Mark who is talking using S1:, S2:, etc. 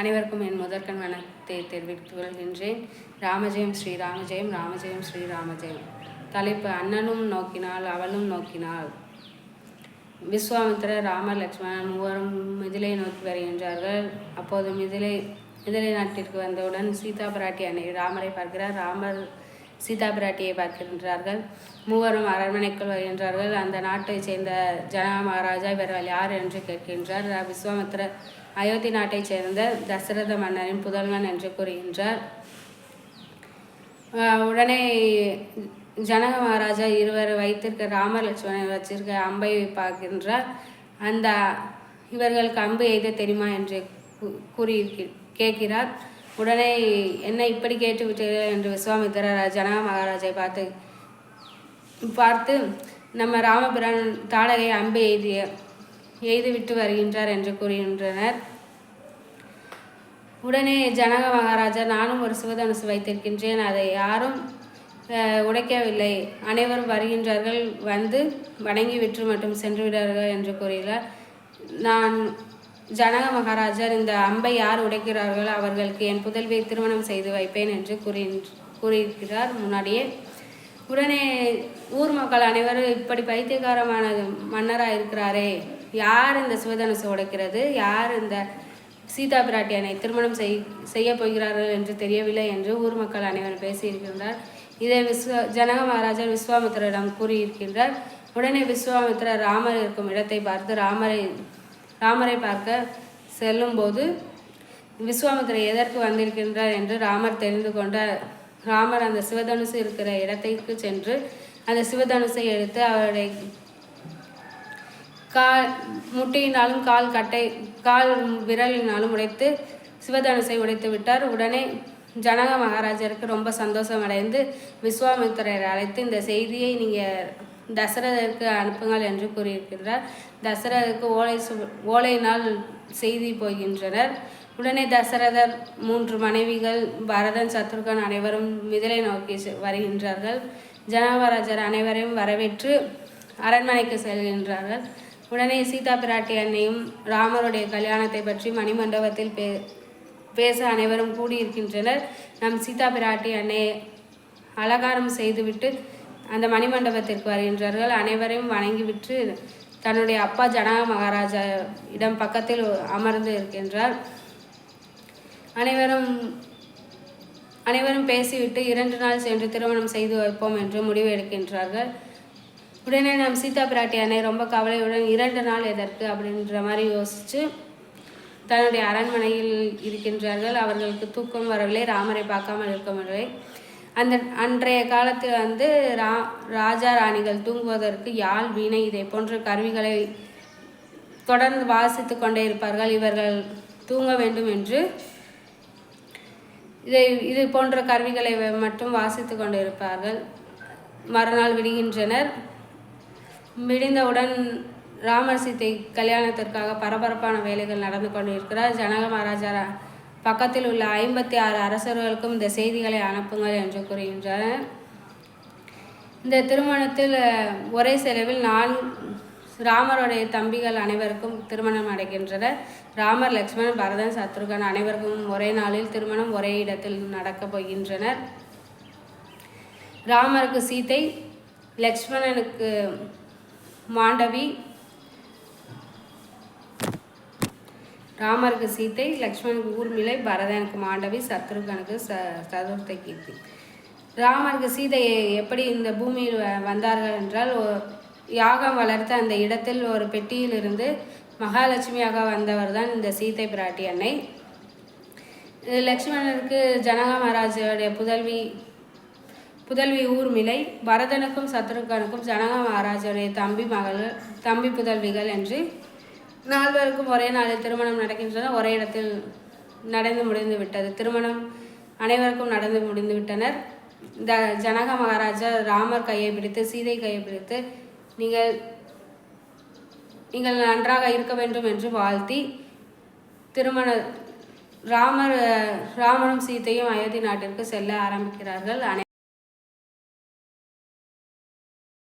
S1: அனைவருக்கும் என் முதற்கண் வணக்கத்தை தெரிவித்துக் கொள்கின்றேன். ராமஜெயம் ஸ்ரீ ராமஜெயம் ராமஜெயம் ஸ்ரீ ராமஜெயம். தலைப்பு அண்ணனும் நோக்கினால் அவளும் நோக்கினாள் விஸ்வாமித்திரர் ராமர் லட்சுமணன் மூவரும் மிதிலை நோக்கி வருகின்றார்கள். அப்போது மிதிலை மிதிலை நாட்டிற்கு வந்தவுடன் சீதா பிராட்டி அன்னை ராமரை பார்க்கிறார். ராமர் சீதா பிராட்டியை பார்க்கின்றார்கள். மூவரும் அரண்மனைக்குள் வருகின்றார்கள். அந்த நாட்டைச் சேர்ந்த ஜன மகாராஜா இவர்கள் யார் என்று கேட்கின்றார். விஸ்வாமித்திரர் அயோத்தி நாட்டைச் சேர்ந்த தசரத மன்னரின் புதல்வன் என்று கூறுகின்றார். உடனே ஜனக மகாராஜா இருவர் வைத்திருக்க ராமர் லட்சுமணன் வச்சிருக்க அம்பை பார்க்கின்றார். அந்த இவர்களுக்கு அம்பு எய்த தெரியுமா என்று கூறி கேட்கிறார். உடனே என்ன இப்படி கேட்டு விட்டீர்கள் என்று விஸ்வாமித்திரர் ஜனக மகாராஜை பார்த்து பார்த்து நம்ம ராமபிரான் தாடகை அம்பு எய்திய எய்துவிட்டு வருகின்றார் என்று கூறுகின்றனர். உடனே ஜனக மகாராஜா நானும் ஒரு சிவதனுசு வைத்திருக்கின்றேன். அதை யாரும் உடைக்கவில்லை. அனைவரும் வருகின்றார்கள். வந்து வணங்கி விற்று மட்டும் சென்று விடார்கள் என்று கூறுகிறார் நான் ஜனக மகாராஜர் இந்த அம்பை யார் உடைக்கிறார்களோ? அவர்களுக்கு என் புதல்வியை திருமணம் செய்து வைப்பேன் என்று கூறி கூறியிருக்கிறார் முன்னாடியே. உடனே ஊர் மக்கள் அனைவரும் இப்படி பைத்தியகாரமான மன்னராக இருக்கிறாரே. யார் இந்த சிவதனுசை உடைக்கிறது? யார் இந்த சீதா பிராட்டியனை திருமணம் செய் செய்ய போகிறார்கள் என்று தெரியவில்லை என்று ஊர் மக்கள் அனைவரும் பேசியிருக்கின்றார். இதை விஸ்வ ஜனக மகாராஜர் விஸ்வாமித்திரரிடம் கூறியிருக்கின்றார். உடனே விஸ்வாமித்திரர் ராமர் இருக்கும் இடத்தை பார்த்து ராமரை ராமரை பார்க்க செல்லும்போது விஸ்வாமித்திரர் எதற்கு வந்திருக்கின்றார் என்று ராமர் தெரிந்து கொண்டார் ராமர் அந்த சிவதனுசு இருக்கிற இடத்திற்கு சென்று அந்த சிவதனுசை எடுத்து அவருடைய கால் முட்டியினாலும் கால் கட்டை கால் விரலினாலும் உடைத்து சிவதனுசை உடைத்து விட்டார். உடனே ஜனக மகாராஜருக்கு ரொம்ப சந்தோஷம் அடைந்து விஸ்வாமித்திரரை அழைத்து இந்த செய்தியை நீங்கள் தசரதற்கு அனுப்புங்கள் என்று கூறியிருக்கின்றார் தசரதருக்கு ஓலை சு ஓலையினால் செய்தி போகின்றனர். உடனே தசரதர் மூன்று மனைவிகள் பரதன் சத்ருகன் அனைவரும் மிதிலை நோக்கி வருகின்றார்கள். ஜனகராஜர் அனைவரையும் வரவேற்று அரண்மனைக்கு செல்கின்றார்கள். உடனே சீதா பிராட்டி அன்னையும் ராமருடைய கல்யாணத்தை பற்றி மணிமண்டபத்தில் பே பேச அனைவரும் கூடியிருக்கின்றனர். நம் சீதா பிராட்டி அன்னையை அலங்காரம் செய்துவிட்டு அந்த மணிமண்டபத்திற்கு வருகின்றார்கள். அனைவரையும் வணங்கிவிட்டு தன்னுடைய அப்பா ஜனக மகாராஜா இடம் பக்கத்தில் அமர்ந்து இருக்கின்றார். அனைவரும் அனைவரும் பேசிவிட்டு இரண்டு நாள் சென்று திருமணம் செய்து வைப்போம் என்று முடிவு எடுக்கின்றார்கள். உடனே நம் சீதா பிராட்டி அன்னை ரொம்ப கவலையுடன் இரண்டு நாள் எதற்கு அப்படின்ற மாதிரி யோசித்து தன்னுடைய அரண்மனையில் இருக்கின்றார்கள். அவர்களுக்கு தூக்கம் வரவில்லை ராமரை பார்க்காமல் இருக்க முடியவில்லை. அந்த அன்றைய காலத்தில் வந்து ரா ராஜா ராணிகள் தூங்குவதற்கு யாழ் வீணை இதை போன்ற கருவிகளை தொடர்ந்து வாசித்து கொண்டே இருப்பார்கள். இவர்கள் தூங்க வேண்டும் என்று இதை இது போன்ற கருவிகளை மட்டும் வாசித்து கொண்டு இருப்பார்கள் மறுநாள் விடுகின்றனர். விடிந்தவுடன் ராமர் சீதை கல்யாணத்திற்காக பரபரப்பான வேலைகள் நடந்து கொண்டிருக்கிறார். ஜனக மகாராஜா ரா- பக்கத்தில் உள்ள ஐம்பத்தி ஆறு அரசர்களுக்கும் இந்த செய்திகளை அனுப்புங்கள் என்று கூறுகின்றனர். இந்த திருமணத்தில் ஒரே செலவில் நான் ராமருடைய தம்பிகள் அனைவருக்கும் திருமணம் நடக்கின்றனர் ராமர் லக்ஷ்மணன் பரதன் சத்ருகன் அனைவருக்கும் ஒரே நாளில் திருமணம் ஒரே இடத்தில் நடக்கப் போகின்றனர். ராமருக்கு சீதை லக்ஷ்மணனுக்கு மாண்டவி. ராமருக்கு சீதை லக்ஷ்மணுக்கு ஊர்மிளை பரதனுக்கு மாண்டவி சத்ருகனுக்கு ச சதுர்த்த கீர்த்தி. ராமருக்கு சீதை எப்படி இந்த பூமியில் வ- வந்தார்கள் என்றால் யாகம் வளர்த்த அந்த இடத்தில் ஒரு பெட்டியிலிருந்து மகாலட்சுமியாக வந்தவர் தான் இந்த சீதை பிராட்டி அன்னை. லக்ஷ்மணருக்கு லக்ஷ்மணனுக்கு ஜனக மகாராஜருடைய புதல்வி புதல்வி ஊர்மிளை பரதனுக்கும் சத்ருகனுக்கும் ஜனக மகாராஜனுடைய தம்பி மகள்கள் தம்பி புதல்விகள் என்று நால்வருக்கும் ஒரே நாளில் திருமணம் நடக்கின்றன. ஒரே இடத்தில் நடந்து முடிந்து விட்டது. திருமணம் அனைவருக்கும் நடந்து முடிந்து விட்டனர். இந்த ஜனக மகாராஜா ராமர் கையை பிடித்து சீதை கையை பிடித்து நீங்கள் நீங்கள் நன்றாக இருக்க வேண்டும் என்று வாழ்த்தி திருமண ராமர் ராமனும் சீதையும் அயோத்தி நாட்டிற்கு செல்ல ஆரம்பிக்கிறார்கள். அனை